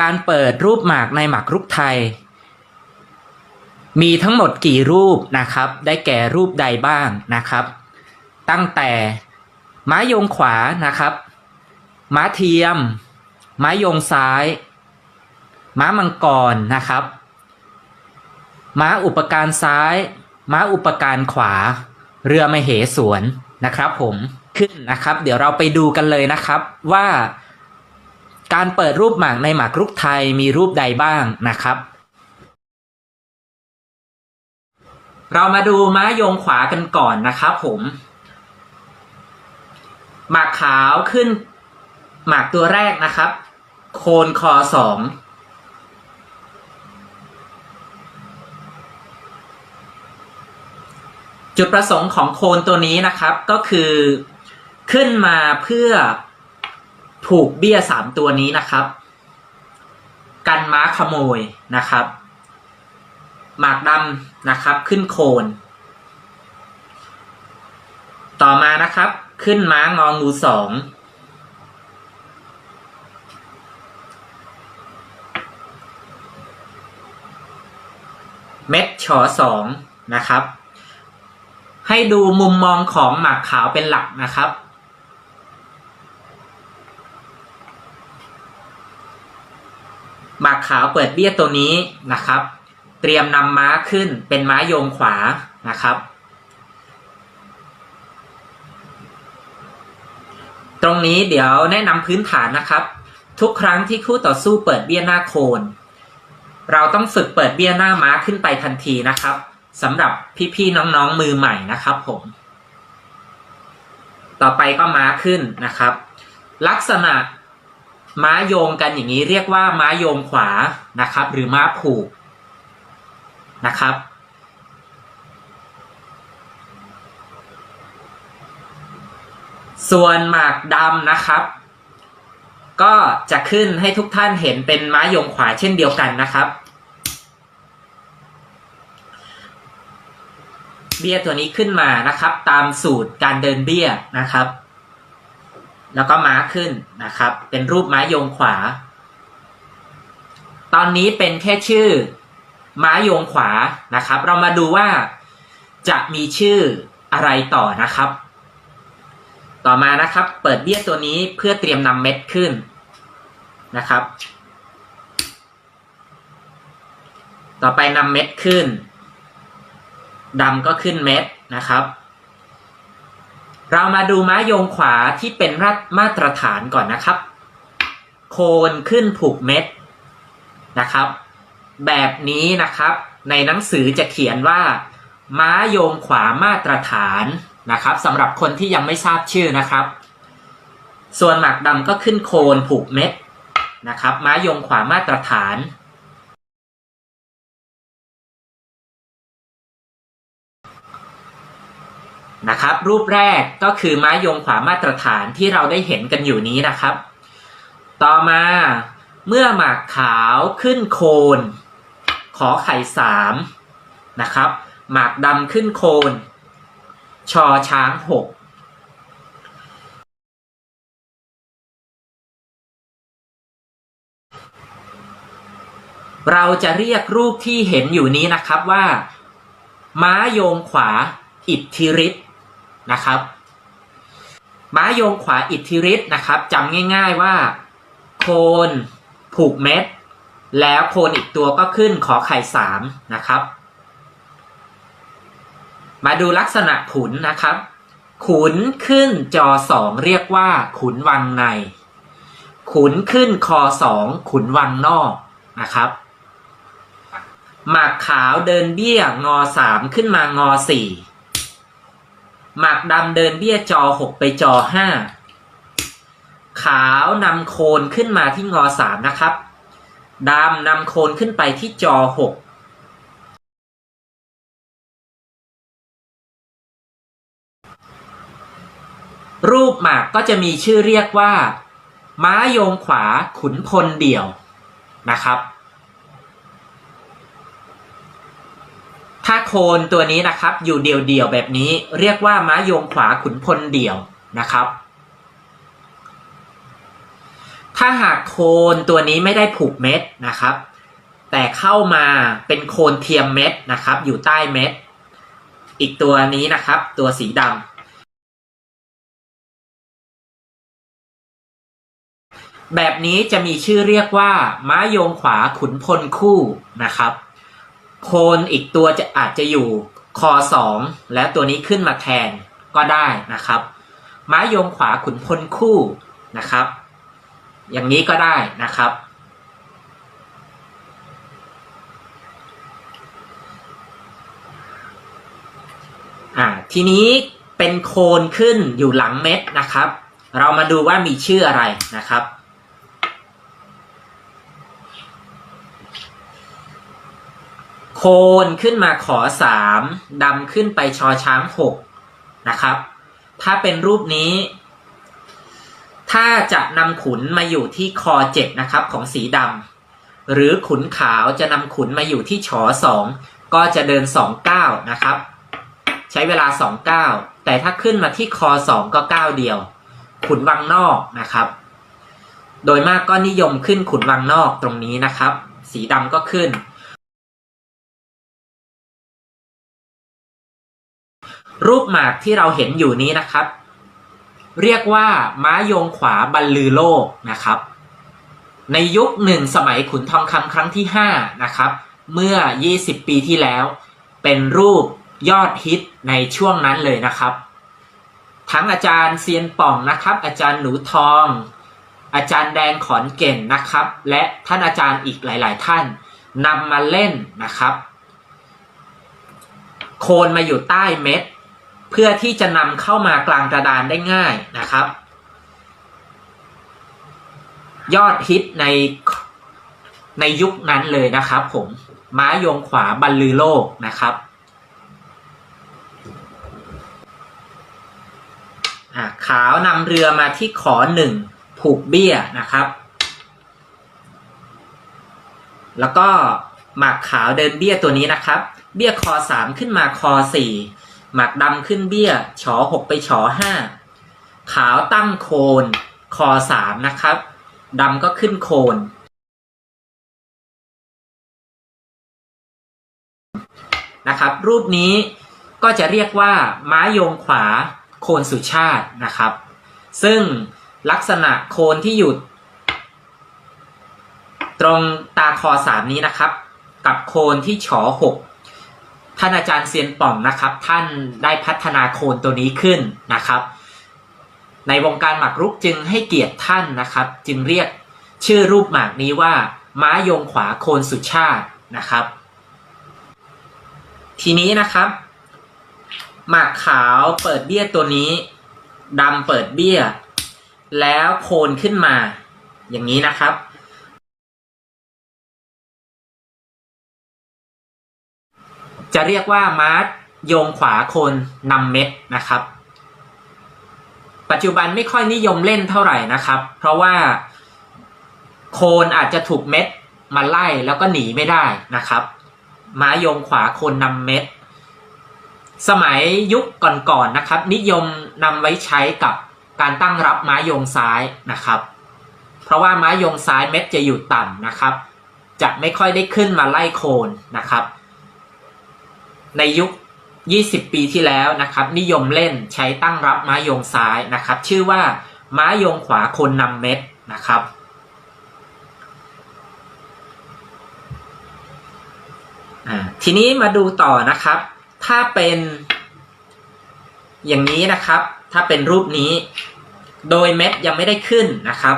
การเปิดรูปหมากในหมากรุกไทย มีทั้งหมดกี่รูปนะครับ ได้แก่รูปใดบ้างนะครับ ตั้งแต่ม้ายงขวานะครับ ม้าเทียม ม้ายงซ้าย ม้ามังกรนะครับ ม้าอุปการซ้าย ม้าอุปการขวา เรือมเหสวนนะครับผมขึ้นนะครับ เดี๋ยวเราไปดูกันเลยนะครับว่า การเปิดรูปหมากในหมากรุกไทยมีรูปใดบ้างนะครับ เรามาดูม้ายงขวากันก่อนนะครับผมหมากขาวขึ้นหมากตัวแรกนะครับ โคนคอสองจุดประสงค์ของโคนตัวนี้นะครับก็คือขึ้นมาเพื่อ ผูกเบี้ยสามตัวนี้นะครับ กันม้าขโมยนะครับ หมากดำนะครับ ขึ้นโคน ต่อมานะครับ ขึ้นม้างองูสองเม็ดชอสองนะครับ ให้ดูมุมมองของหมากขาวเป็นหลักนะครับ หมาก ขาวเปิดเบี้ยตัวนี้นะครับ เตรียมนำม้าขึ้นเป็นม้าโยงขวานะครับ ตรงนี้เดี๋ยวแนะนำพื้นฐานนะครับ ทุกครั้งที่คู่ต่อสู้เปิดเบี้ยหน้าโคน เราต้องฝึกเปิดเบี้ยหน้าม้าขึ้นไปทันทีนะครับสำหรับพี่ๆน้องๆมือใหม่นะครับผม ต่อไปก็ม้าขึ้นนะครับ ลักษณะ ม้าโยงกันอย่างนี้เรียกว่าม้าโยงขวานะครับ หรือม้าผูกนะครับ ส่วนหมากดำนะครับ ก็จะขึ้นให้ทุกท่านเห็นเป็นม้าโยงขวาเช่นเดียวกันนะครับ เบี้ยตัวนี้ขึ้นมานะครับ ตามสูตรการเดินเบี้ยนะครับ แล้วก็ม้าขึ้นนะครับ เป็นรูปม้าโยงขวา ตอนนี้เป็นแค่ชื่อ ม้าโยงขวานะครับ เรามาดูว่าจะมีชื่ออะไรต่อนะครับ ต่อมานะครับ เปิดเบี้ยตัวนี้เพื่อเตรียมนำเม็ดขึ้นนะครับ ต่อไปนำเม็ดขึ้นดำก็ขึ้นเม็ดนะครับ เรามาดูม้าโยงขวาที่เป็นมาตรฐานก่อนนะครับ โคนขึ้นผูกเม็ดนะครับ แบบนี้นะครับ ในหนังสือจะเขียนว่า ม้าโยงขวามาตรฐานนะครับสำหรับคนที่ยังไม่ทราบชื่อนะครับ ส่วนหมากดำก็ขึ้นโคนผูกเม็ดนะครับ ม้าโยงขวามาตรฐาน นะครับ รูปแรกก็คือไม้โยงขวามาตรฐานที่เราได้เห็นกันอยู่นี้นะครับ ต่อมาเมื่อหมากขาวขึ้นโคน ขอไข่สามนะครับหมากดำขึ้นโคน ชอช้างหกเราจะเรียกรูปที่เห็นอยู่นี้นะครับว่า ม้าโยงขวา อิทธิฤทธิ์ นะครับม้าโยงขวาอิทธิฤทธิ์นะครับจำง่ายๆว่า โคนผูกเม็ด แล้วโคนอีกตัวก็ขึ้นขอไข่สามนะครับ มาดูลักษณะขุนนะครับ ขุนขึ้นจอสองเรียกว่า ขุนวังใน ขุนขึ้นคอสองขุนวังนอกนะครับหมากขาวเดินเบี้ยงอสามขึ้นมางอสี่ หมากดำเดินเบี้ยจอหกไปจอห้าขาวนำโคนขึ้นมาที่งอสามนะครับดำนำโคนขึ้นไปที่จอหกรูปหมากก็จะมีชื่อเรียกว่า ม้าโยงขวาขุนพลเดี่ยวนะครับ ถ้าโคนตัวนี้นะครับอยู่เดี่ยวๆแบบนี้เรียกว่าม้าโยงขวาขุนพลเดี่ยวนะครับถถ้าหากโคนตัวนี้ไม่ได้ผูกเม็ดนะครับ แต่เข้ามาเป็นโคนเทียมเม็ดนะครับ อยู่ใต้เม็ด อีกตัวนี้นะครับ ตัวสีดำแบบนี้จะมีชื่อเรียกว่าม้าโยงขวาขุนพลคู่นะครับ โคนอีกตัวจะอาจจะอยู่คอสองแล้วตัวนี้ขึ้นมาแทนก็ได้นะครับม้าโยงขวาขุนพลคู่นะครับ อย่างนี้ก็ได้นะครับ อ่าทีนี้เป็นโคนขึ้นอยู่หลังเม็ดนะครับ เรามาดูว่ามีชื่ออะไรนะครับ โคนขึ้นมาขอสามดำขึ้นไปชอช้างหกนะครับ ถ้าเป็นรูปนี้ ถ้าจะนำขุนมาอยู่ที่คอเจ็ดนะครับของสีดำหรือขุนขาวจะนำขุนมาอยู่ที่ชอสองก็จะเดินสองเก้านะครับ ใช้เวลาสองเก้าแต่ถ้าขึ้นมาที่คอสองก็เก้าเดียว ขุนวังนอกนะครับ โดยมากก็นิยมขึ้นขุนวังนอกตรงนี้นะครับ สีดำก็ขึ้น รูปหมากที่เราเห็นอยู่นี้นะครับ เรียกว่าม้าโยงขวาบรรลือโลกนะครับ ในยุคหนึ่งสมัยขุนทองคำครั้งที่ห้านะครับเมื่อ 20 ปีที่แล้ว เป็นรูปยอดฮิตในช่วงนั้นเลยนะครับ ทั้งอาจารย์เซียนป่องนะครับ อาจารย์หนูทอง อาจารย์แดงขอนเก่นนะครับ และท่านอาจารย์อีกหลาย ๆ ท่านนำมาเล่นนะครับ โคนมาอยู่ใต้เม็ด เพื่อที่จะนำเข้ามากลางกระดานได้ง่ายนะครับ ยอดฮิตในในยุคนั้นเลยนะครับผมม้าโยงขวาบรรลือโลกนะครับขาว นำเรือมาที่ขอหนึ่งผูกเบี้ยนะครับ แล้วก็หมากขาวเดินเบี้ยตัวนี้นะครับ เบี้ยคอสามขึ้นมาคอสี่ หมากดำขึ้นเบี้ยฉอหกไปฉอห้าขาวตั้งโคนคอสามนะครับดำก็ขึ้นโคน นะครับ รูปนี้ก็จะเรียกว่าม้าโยงขวาโคนสุชาตินะครับ ซึ่งลักษณะโคนที่อยู่ตรงตาคอสามนี้นะครับ กับโคนที่ฉอหก ท่านอาจารย์เซียนป่องนะครับ ท่านได้พัฒนาโคนตัวนี้ขึ้นนะครับ ในวงการหมากรุกจึงให้เกียรติท่านนะครับ จึงเรียกชื่อรูปหมากนี้ว่า ม้ายงขวาโคนสุชาตินะครับ ทีนี้นะครับ หมากขาวเปิดเบี้ยตัวนี้ดำเปิดเบี้ย แล้วโคนขึ้นมา อย่างนี้นะครับ จะเรียกว่าม้าโยงขวาโคนนำเม็ดนะครับ ปัจจุบันไม่ค่อยนิยมเล่นเท่าไหร่นะครับ เพราะว่าโคนอาจจะถูกเม็ดมาไล่แล้วก็หนีไม่ได้นะครับม้าโยงขวาโคนนำเม็ด สมัยยุคก่อนๆนนะครับ นิยมนำไว้ใช้กับการตั้งรับม้าโยงซ้ายนะครับ เพราะว่าม้าโยงซ้ายเม็ดจะอยู่ต่ำนะครับ จะไม่ค่อยได้ขึ้นมาไล่โคนนะครับ ในยุค 20 ปีที่แล้วนะครับ นิยมเล่นใช้ตั้งรับม้าโยงซ้ายนะครับ ชื่อว่าม้าโยงขวาคนนำเม็ดนะครับ ทีนี้มาดูต่อนะครับ ถ้าเป็นอย่างนี้นะครับ ถ้าเป็นรูปนี้ โดยเม็ดยังไม่ได้ขึ้นนะครับ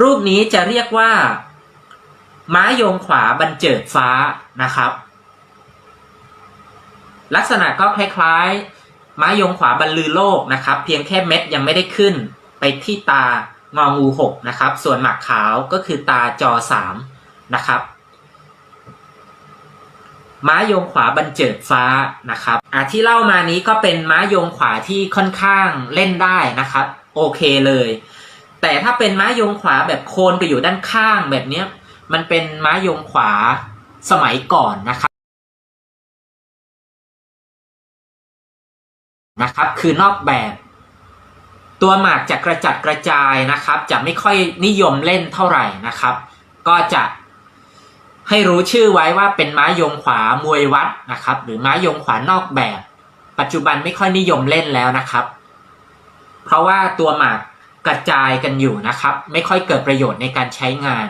รูปนี้จะเรียกว่า ม้าโยงขวาบรรเจิดฟ้านะครับ ลักษณะก็คล้ายๆ ม้ายงขวาบรรลือโลกนะครับ เพียงแค่เม็ดยังไม่ได้ขึ้น ไปที่ตางองูหกนะครับ ส่วนหมากขาวก็คือตาจอสามนะครับ ม้ายงขวาบรรเจิดฟ้านะครับอะที่เล่ามานี้ก็เป็นม้ายงขวาที่ค่อนข้างเล่นได้นะครับ โอเคเลย แต่ถ้าเป็นม้ายงขวาแบบโคนไปอยู่ด้านข้างแบบเนี้ยมันเป็นม้ายงขวาสมัยก่อนนะครับนะครับ คือนอกแบบ ตัวหมากจะกระจัดกระจายนะครับ จะไม่ค่อยนิยมเล่นเท่าไหร่นะครับ ก็จะให้รู้ชื่อไว้ว่าเป็นม้ายงขวามวยวัดนะครับ หรือม้ายงขวานอกแบบ ปัจจุบันไม่ค่อยนิยมเล่นแล้วนะครับ เพราะว่าตัวหมาก กระจายกันอยู่นะครับ ไม่ค่อยเกิดประโยชน์ในการใช้งาน